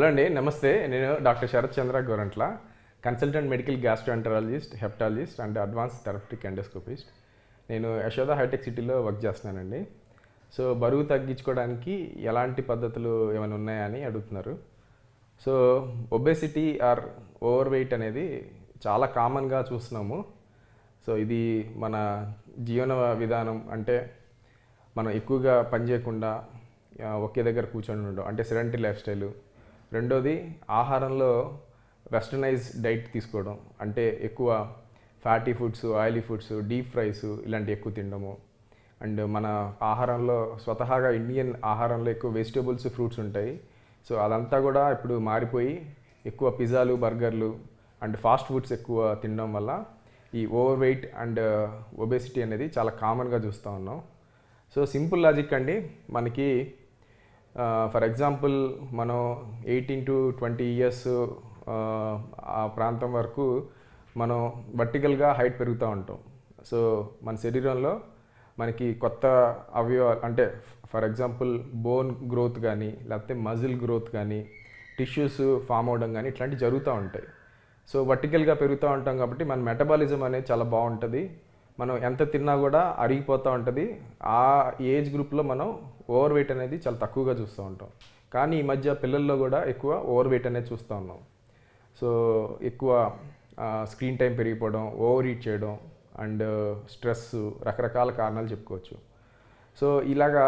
Hello అండి నమస్తే. నేను doctor Sharath Chandra Gorantla consultant medical gastroenterologist hepatologist and advance therapeutic endoscopist. నేను Yashoda hitech సిటీలో వర్క్ చేస్తున్నానండి. సో బరువు తగ్గించుకోవడానికి ఎలాంటి పద్ధతులు ఏమైనా ఉన్నాయా అని అడుగుతున్నారు. So obesity or over weight అనేది చాలా కామన్గా చూస్తున్నాము. సో ఇది మన జీవన విధానం అంటే మనం ఎక్కువగా పని చేయకుండా ఒకే దగ్గర కూర్చొని ఉండడం అంటే సెడెంటరీ లైఫ్ స్టైల్ రెండోది ఆహారంలో వెస్టర్నైజ్ డైట్ తీసుకోవడం. అంటే ఎక్కువ fatty foods oily foods deep fries ఇలాంటివి ఎక్కువ తినడము. అండ్ మన ఆహారంలో స్వతహాగా ఇండియన్ ఆహారంలో ఎక్కువ వెజిటేబుల్స్ ఫ్రూట్స్ ఉంటాయి. సో అదంతా కూడా ఇప్పుడు మారిపోయి ఎక్కువ పిజ్జాలు బర్గర్లు అండ్ ఫాస్ట్ ఫుడ్స్ ఎక్కువ తినడం వల్ల ఈ ఓవర్ వెయిట్ అండ్ ఒబేసిటీ అనేది చాలా కామన్గా చూస్తూ ఉన్నాం. సో సింపుల్ లాజిక్ అండి. మనకి ఫర్ ఎగ్జాంపుల్ మనం ఎయిటీన్ టు ట్వంటీ ఇయర్స్ ఆ ప్రాంతం వరకు మనం వర్టికల్గా హైట్ పెరుగుతూ ఉంటాం. సో మన శరీరంలో మనకి కొత్త అవయవాలు అంటే ఫర్ ఎగ్జాంపుల్ బోన్ గ్రోత్ కానీ లేకపోతే మజిల్ గ్రోత్ కానీ టిష్యూస్ ఫామ్ అవడం కానీ ఇట్లాంటివి జరుగుతూ ఉంటాయి. సో వర్టికల్గా పెరుగుతూ ఉంటాం కాబట్టి మన మెటబాలిజం అనేది చాలా బాగుంటుంది. మనం ఎంత తిన్నా కూడా అరిగిపోతూ ఉంటుంది. ఆ ఏజ్ గ్రూప్లో మనం ఓవర్ వెయిట్ అనేది చాలా తక్కువగా చూస్తూ ఉంటాం. కానీ ఈ మధ్య పిల్లల్లో కూడా ఎక్కువ ఓవర్ వెయిట్ అనేది చూస్తూ ఉన్నాం. సో ఎక్కువ స్క్రీన్ టైం పెరిగిపోవడం ఓవర్ ఈట్ చేయడం అండ్ స్ట్రెస్ రకరకాల కారణాలు చెప్పుకోవచ్చు. సో ఇలాగా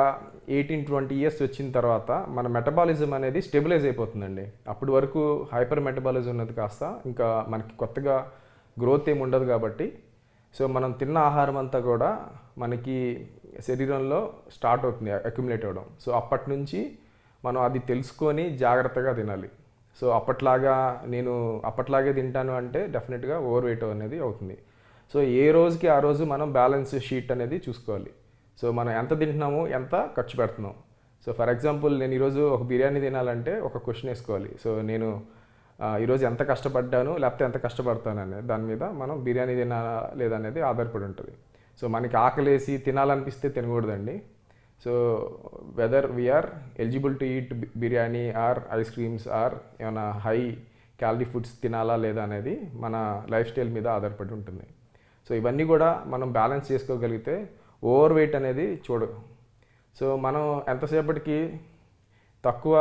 ఎయిటీన్ ట్వంటీ ఇయర్స్ వచ్చిన తర్వాత మన మెటబాలిజం అనేది స్టెబిలైజ్ అయిపోతుందండి. అప్పటి వరకు హైపర్ మెటబాలిజం ఉన్నది కాస్త ఇంకా మనకి కొత్తగా గ్రోత్ ఏమి ఉండదు కాబట్టి. సో మనం తిన్న ఆహారం అంతా కూడా మనకి శరీరంలో స్టార్ట్ అవుతుంది అక్యుములేట్ అవ్వడం సో అప్పటి నుంచి మనం అది తెలుసుకొని జాగ్రత్తగా తినాలి. సో అప్పట్లాగా నేను అప్పట్లాగే తింటాను అంటే డెఫినెట్గా ఓవర్ వెయిట్ అనేది అవుతుంది. సో ఏ రోజుకి ఆ రోజు మనం బ్యాలెన్స్ షీట్ అనేది చూసుకోవాలి. సో మనం ఎంత తింటున్నాము ఎంత ఖర్చు పెడుతున్నాం. సో ఫర్ ఎగ్జాంపుల్ నేను ఈరోజు ఒక బిర్యానీ తినాలంటే ఒక క్వశ్చన్ వేసుకోవాలి. సో నేను ఈరోజు ఎంత కష్టపడ్డాను లేకపోతే ఎంత కష్టపడతాను అనేది దాని మీద మనం బిర్యానీ తినాలా లేదా అనేది ఆధారపడి ఉంటుంది. సో మనకి ఆకలేసి తినాలనిపిస్తే తినకూడదండి. So whether we are eligible to eat biryani or ice creams or ఏమైనా హై క్యాలరీ ఫుడ్స్ తినాలా లేదా అనేది మన లైఫ్ స్టైల్ మీద ఆధారపడి ఉంటుంది. సో ఇవన్నీ కూడా మనం బ్యాలెన్స్ చేసుకోగలిగితే ఓవర్ వెయిట్ అనేది చూడ సో మనం ఎంతసేపటికి తక్కువ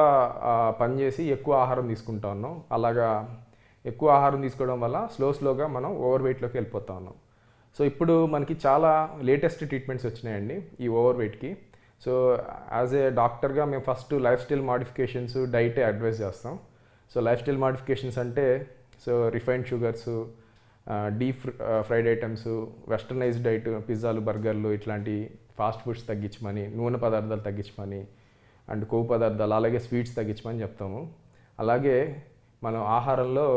పని చేసి ఎక్కువ ఆహారం తీసుకుంటా ఉన్నాం. అలాగా ఎక్కువ ఆహారం తీసుకోవడం వల్ల స్లో స్లోగా మనం ఓవర్ వెయిట్లోకి వెళ్ళిపోతా ఉన్నాం. సో ఇప్పుడు మనకి చాలా లేటెస్ట్ ట్రీట్మెంట్స్ వచ్చినాయండి ఈ ఓవర్ వెయిట్కి సో యాజ్ ఏ డాక్టర్గా మేము ఫస్ట్ లైఫ్ స్టైల్ మాడిఫికేషన్స్ డైటే అడ్వైస్ చేస్తాం. సో లైఫ్ స్టైల్ మాడిఫికేషన్స్ అంటే so refined sugars deep fried items westernize diet పిజ్జాలు బర్గర్లు ఇట్లాంటి ఫాస్ట్ ఫుడ్స్ తగ్గించమని నూనె పదార్థాలు తగ్గించమని అండ్ కొవ్వు పదార్థాలు అలాగే స్వీట్స్ తగ్గించమని చెప్తాము. అలాగే మనం ఆహారంలో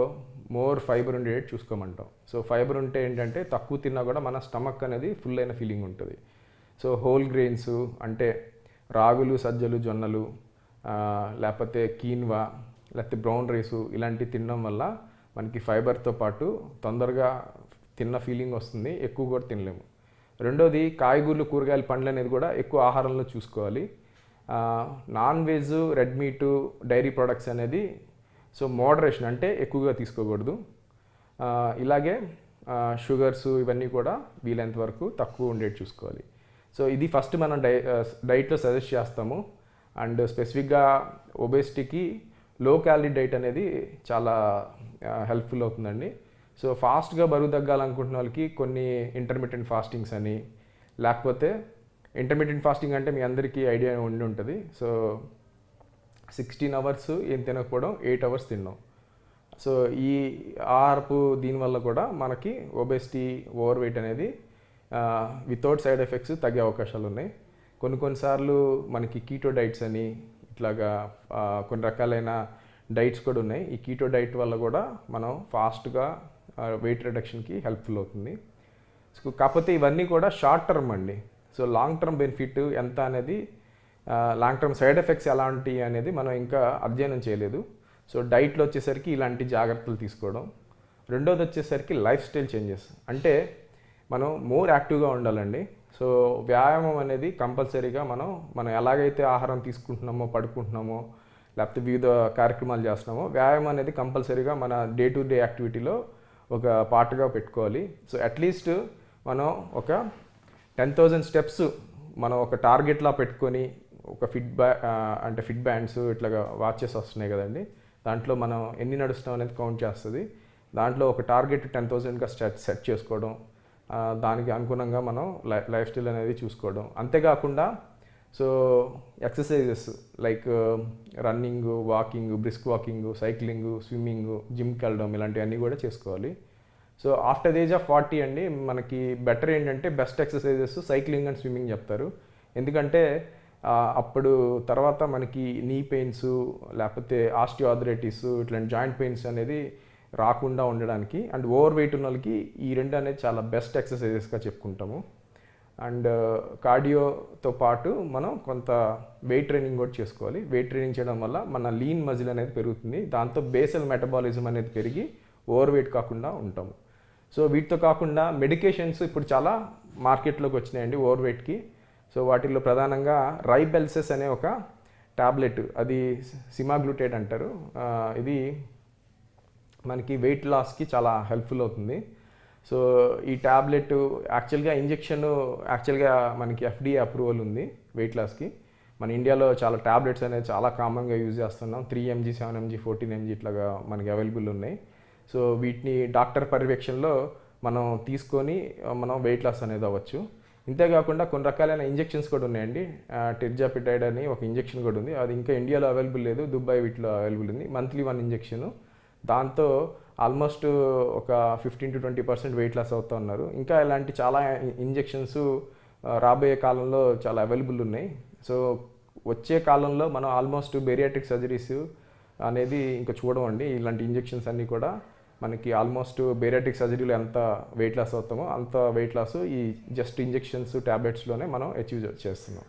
మోర్ ఫైబర్ ఉండేటట్టు చూసుకోమంటాం. సో ఫైబర్ ఉంటే ఏంటంటే తక్కువ తిన్నా కూడా మన స్టమక్ అనేది ఫుల్ అయిన ఫీలింగ్ ఉంటుంది. సో హోల్ గ్రెయిన్స్ అంటే రాగులు సజ్జలు జొన్నలు లేకపోతే కీన్వా లేకపోతే బ్రౌన్ రైసు ఇలాంటివి తినడం వల్ల మనకి ఫైబర్తో పాటు తొందరగా తిన్న ఫీలింగ్ వస్తుంది. ఎక్కువ కూడా తినలేము. రెండోది కాయగూరలు కూరగాయలు పండ్లు అనేది కూడా ఎక్కువ ఆహారంలో చూసుకోవాలి. Non veg red meat dairy products అనేది సో మోడరేషన్ అంటే ఎక్కువగా తీసుకోకూడదు. ఇలాగే షుగర్స్ ఇవన్నీ కూడా వీలైనంత వరకు తక్కువ ఉండేది చూసుకోవాలి. సో ఇది ఫస్ట్ మనం డై డైట్లో సజెస్ట్ చేస్తాము. అండ్ స్పెసిఫిక్గా ఒబేసిటీకి లో క్యాలరీ డైట్ అనేది చాలా హెల్ప్ఫుల్ అవుతుందండి. సో ఫాస్ట్గా బరువు తగ్గాలనుకుంటున్న వాళ్ళకి కొన్ని ఇంటర్మీడియట్ ఫాస్టింగ్స్ అని లేకపోతే ఇంటర్మీడియట్ ఫాస్టింగ్ అంటే మీ అందరికీ ఐడియా ఉండి ఉంటుంది. సో సిక్స్టీన్ అవర్స్ ఏం తినకపోవడం ఎయిట్ అవర్స్ తిన్నాం సో ఈ ఆహారపు దీనివల్ల కూడా మనకి ఒబెసిటీ ఓవర్ వెయిట్ అనేది వితౌట్ సైడ్ ఎఫెక్ట్స్ తగ్గే అవకాశాలు ఉన్నాయి. కొన్ని కొన్నిసార్లు మనకి కీటో డైట్స్ అని ఇట్లాగా కొన్ని రకాలైన డైట్స్ కూడా ఉన్నాయి. ఈ కీటో డైట్ వల్ల కూడా మనం ఫాస్ట్గా వెయిట్ రిడక్షన్కి హెల్ప్ఫుల్ అవుతుంది. సో కాకపోతే ఇవన్నీ కూడా షార్ట్ టర్మ్ అండి. సో లాంగ్ టర్మ్ బెనిఫిట్ ఎంత అనేది లాంగ్ టర్మ్ సైడ్ ఎఫెక్ట్స్ ఎలాంటి అనేది మనం ఇంకా అధ్యయనం చేయలేదు. సో డైట్లో వచ్చేసరికి ఇలాంటి జాగ్రత్తలు తీసుకోవడం. రెండోది వచ్చేసరికి లైఫ్ స్టైల్ చేంజెస్ అంటే మనం మోర్ యాక్టివ్గా ఉండాలండి. సో వ్యాయామం అనేది కంపల్సరీగా మనం మనం ఎలాగైతే ఆహారం తీసుకుంటున్నామో పడుకుంటున్నామో లేకపోతే వివిధ కార్యక్రమాలు చేస్తున్నామో వ్యాయామం అనేది కంపల్సరీగా మన డే టు డే యాక్టివిటీలో ఒక పార్ట్గా పెట్టుకోవాలి. సో అట్లీస్ట్ మనం ఒక టెన్ థౌజండ్ స్టెప్స్ మనం ఒక టార్గెట్లా పెట్టుకొని ఒక ఫిట్ బ్యా అంటే ఫిట్ బ్యాండ్స్ ఇట్లాగా వాచెస్ వస్తున్నాయి కదండి. దాంట్లో మనం ఎన్ని నడుస్తాం అనేది కౌంట్ చేస్తుంది. దాంట్లో ఒక టార్గెట్ టెన్ థౌజండ్గా సెట్ సెట్ చేసుకోవడం దానికి అనుగుణంగా మనం లై లైఫ్ స్టైల్ అనేది చూసుకోవడం. అంతేకాకుండా so exercises like running walking brisk walking cycling swimming జిమ్కి వెళ్ళడం ఇలాంటివన్నీ కూడా చేసుకోవాలి. So after the age of forty అండి మనకి బెటర్ ఏంటంటే best exercises cycling and swimming చెప్తారు. ఎందుకంటే అప్పుడు తర్వాత మనకి నీ పెయిన్స్ లేకపోతే ఆస్టియోఆథరైటిస్ ఇట్లాంటి జాయింట్ పెయిన్స్ అనేది రాకుండా ఉండడానికి అండ్ ఓవర్ వెయిట్ ఉన్న వాళ్ళకి ఈ రెండు అనేది చాలా బెస్ట్ ఎక్సర్సైజెస్గా చెప్పుకుంటాము. అండ్ కార్డియోతో uh, పాటు మనం కొంత వెయిట్ ట్రైనింగ్ కూడా చేసుకోవాలి. వెయిట్ ట్రైనింగ్ చేయడం వల్ల మన లీన్ మజిల్ అనేది పెరుగుతుంది. దాంతో బేసల్ మెటబాలిజం అనేది పెరిగి ఓవర్ వెయిట్ కాకుండా ఉంటాము. సో వీటితో కాకుండా మెడికేషన్స్ ఇప్పుడు చాలా మార్కెట్లోకి వచ్చినాయండి ఓవర్ వెయిట్కి సో వాటిల్లో ప్రధానంగా రైబెల్సెస్ అనే ఒక ట్యాబ్లెట్ అది సిమాగ్లూటేట్ అంటారు. ఇది మనకి వెయిట్ లాస్కి చాలా హెల్ప్ఫుల్ అవుతుంది. సో ఈ ట్యాబ్లెట్ యాక్చువల్గా ఇంజెక్షన్ యాక్చువల్గా మనకి ఎఫ్డీ అప్రూవల్ ఉంది వెయిట్ లాస్కి. మన ఇండియాలో చాలా ట్యాబ్లెట్స్ అనేది చాలా కామన్గా యూజ్ చేస్తున్నాం. Three MG seven MG fourteen MG ఇట్లాగా మనకి అవైలబుల్ ఉన్నాయి. సో వీటిని డాక్టర్ పర్యవేక్షణలో మనం తీసుకొని మనం వెయిట్ లాస్ అనేది అవ్వచ్చు. ఇంతేకాకుండా కొన్ని రకాలైన ఇంజెక్షన్స్ కూడా ఉన్నాయండి. టెర్జాపిటైడ్ అని ఒక ఇంజెక్షన్ కూడా ఉంది. అది ఇంకా ఇండియాలో అవైలబుల్ లేదు దుబాయ్ వీటిలో అవైలబుల్ ఉంది. Monthly one injection. దాంతో ఆల్మోస్ట్ ఒక fifteen to twenty percent weight loss అవుతూ ఉన్నారు. ఇంకా ఇలాంటి చాలా ఇంజెక్షన్స్ రాబోయే కాలంలో చాలా అవైలబుల్ ఉన్నాయి. సో వచ్చే కాలంలో మనం ఆల్మోస్ట్ బేరియాట్రిక్ సర్జరీస్ అనేది ఇంకా చూడమండి. ఇలాంటి ఇంజెక్షన్స్ అన్నీ కూడా. మనకి ఆల్మోస్ట్ బేరాటిక్ సర్జరీలో ఎంత వెయిట్ లాస్ అవుతామో అంత వెయిట్ లాస్ ఈ జస్ట్ ఇంజెక్షన్స్ ట్యాబ్లెట్స్లోనే మనం అచీవ్ చేస్తున్నాం.